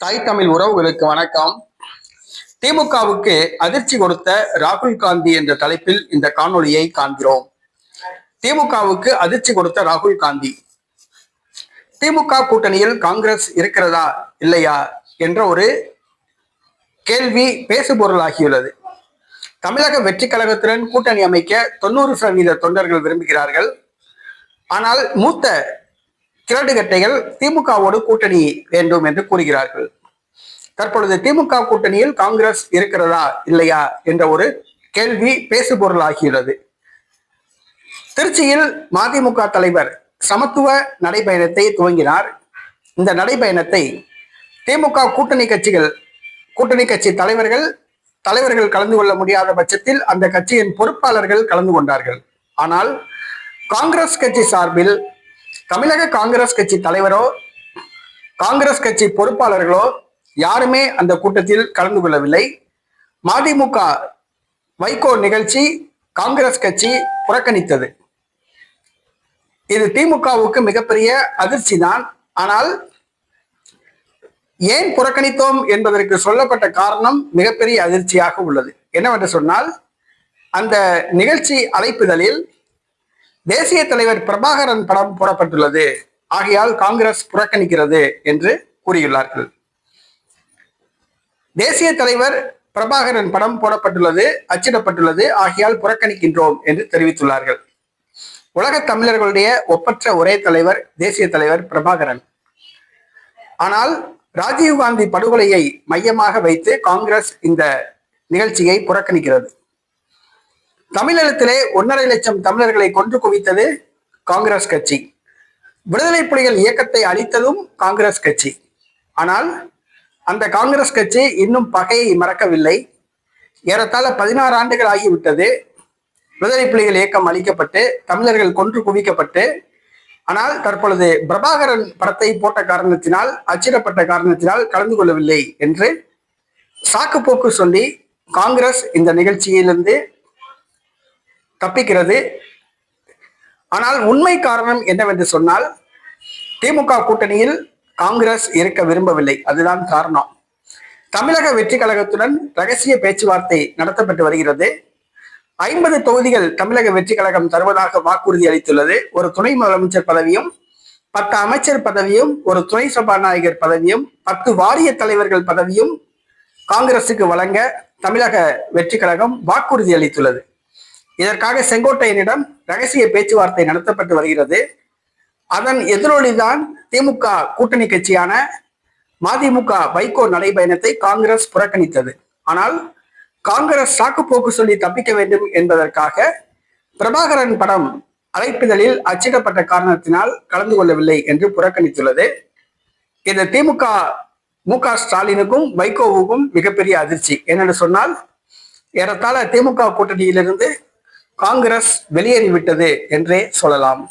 தாய் தமிழ் உறவுகளுக்கு வணக்கம். திமுகவுக்கு அதிர்ச்சி கொடுத்த ராகுல் காந்தி என்ற தலைப்பில் இந்த காணொளியை காண்கிறோம். திமுகவுக்கு அதிர்ச்சி கொடுத்த ராகுல் காந்தி. திமுக கூட்டணியில் காங்கிரஸ் இருக்கிறதா இல்லையா என்ற ஒரு கேள்வி பேசுபொருளாகியுள்ளது. தமிழக வெற்றி கழகத்துடன் கூட்டணி அமைக்க தொண்ணூறு சதவீத தொண்டர்கள் விரும்புகிறார்கள். ஆனால் மூத்த கிரடுகட்டைகள் திமுகவோடு கூட்டணி வேண்டும் என்று கூறுகிறார்கள். தற்பொழுது திமுக கூட்டணியில் காங்கிரஸ் இருக்கிறதா இல்லையா என்ற ஒரு கேள்வி பேசுபொருளாகியுள்ளது. திருச்சியில் மதிமுக தலைவர் சமத்துவ நடைபயணத்தை துவங்கினார். இந்த நடைபயணத்தை திமுக கூட்டணி கட்சிகள் கூட்டணி கட்சி தலைவர்கள் தலைவர்கள் கலந்து கொள்ள முடியாத பட்சத்தில் அந்த கட்சியின் பொறுப்பாளர்கள் கலந்து கொண்டார்கள். ஆனால் காங்கிரஸ் கட்சி சார்பில் தமிழக காங்கிரஸ் கட்சி தலைவரோ காங்கிரஸ் கட்சி பொறுப்பாளர்களோ யாருமே அந்த கூட்டத்தில் கலந்து கொள்ளவில்லை. மதிமுக வைகோ நிகழ்ச்சி காங்கிரஸ் கட்சி புறக்கணித்தது. இது திமுகவுக்கு மிகப்பெரிய அதிர்ச்சி தான் ஆனால் ஏன் புறக்கணித்தோம் என்பதற்கு சொல்லப்பட்ட காரணம் மிகப்பெரிய அதிர்ச்சியாக உள்ளது. என்னவென்று சொன்னால் அந்த நிகழ்ச்சி அழைப்புதலில் தேசிய தலைவர் பிரபாகரன் படம் போடப்பட்டுள்ளது. ஆகையால் காங்கிரஸ் புறக்கணிக்கிறது என்று கூறியுள்ளார்கள். தேசிய தலைவர் பிரபாகரன் படம் போடப்பட்டுள்ளது அச்சிடப்பட்டுள்ளது ஆகையால் புறக்கணிக்கின்றோம் என்று தெரிவித்துள்ளார்கள். உலக தமிழர்களுடைய ஒப்பற்ற ஒரே தலைவர் தேசிய தலைவர் பிரபாகரன். ஆனால் ராஜீவ்காந்தி படுகொலையை மையமாக வைத்து காங்கிரஸ் இந்த நிகழ்ச்சியை புறக்கணிக்கிறது. தமிழகத்திலே ஒன்றரை லட்சம் தமிழர்களை கொன்று குவித்தது காங்கிரஸ் கட்சி. விடுதலை புலிகள் இயக்கத்தை அளித்ததும் காங்கிரஸ் கட்சி. ஆனால் அந்த காங்கிரஸ் கட்சி இன்னும் பகையை மறக்கவில்லை. ஏறத்தாழ பதினாறு ஆண்டுகள் ஆகிவிட்டது. விடுதலை புலிகள் இயக்கம் அளிக்கப்பட்டு தமிழர்கள் கொன்று குவிக்கப்பட்டு ஆனால் தற்பொழுது பிரபாகரன் படத்தை போட்ட காரணத்தினால் அச்சிடப்பட்ட காரணத்தினால் கலந்து கொள்ளவில்லை என்று சாக்கு போக்கு சொல்லி காங்கிரஸ் இந்த நிகழ்ச்சியிலிருந்து தப்பிக்கிறது. ஆனால் உண்மை காரணம் என்னவென்று சொன்னால் திமுக கூட்டணியில் காங்கிரஸ் இருக்க விரும்பவில்லை. அதுதான் காரணம். தமிழக வெற்றி கழகத்துடன் ரகசிய பேச்சுவார்த்தை நடத்தப்பட்டு வருகிறது. ஐம்பது தொகுதிகள் தமிழக வெற்றி கழகம் தருவதாக வாக்குறுதி அளித்துள்ளது. ஒரு துணை முதலமைச்சர் பதவியும் பத்து அமைச்சர் பதவியும் ஒரு துணை சபாநாயகர் பதவியும் பத்து வாரிய தலைவர்கள் பதவியும் காங்கிரசுக்கு வழங்க தமிழக வெற்றி கழகம் வாக்குறுதி அளித்துள்ளது. இதற்காக செங்கோட்டையனிடம் ரகசிய பேச்சுவார்த்தை நடத்தப்பட்டு வருகிறது. அதன் எதிரொலிதான் திமுக கூட்டணி கட்சியான மதிமுக வைகோ நடைபயணத்தை காங்கிரஸ் புறக்கணித்தது. ஆனால் காங்கிரஸ் சாக்குப்போக்கு சொல்லி தப்பிக்க வேண்டும் என்பதற்காக பிரபாகரன் படம் அழைப்புதலில் அச்சிடப்பட்ட காரணத்தினால் கலந்து கொள்ளவில்லை என்று புறக்கணித்துள்ளது. இது திமுக மு க ஸ்டாலினுக்கும் வைகோவுக்கும் மிகப்பெரிய அதிர்ச்சி. என்னென்னு சொன்னால் ஏறத்தாழ திமுக கூட்டணியிலிருந்து காங்கிரஸ் வெளியேறிவிட்டது என்றே சொல்லலாம்.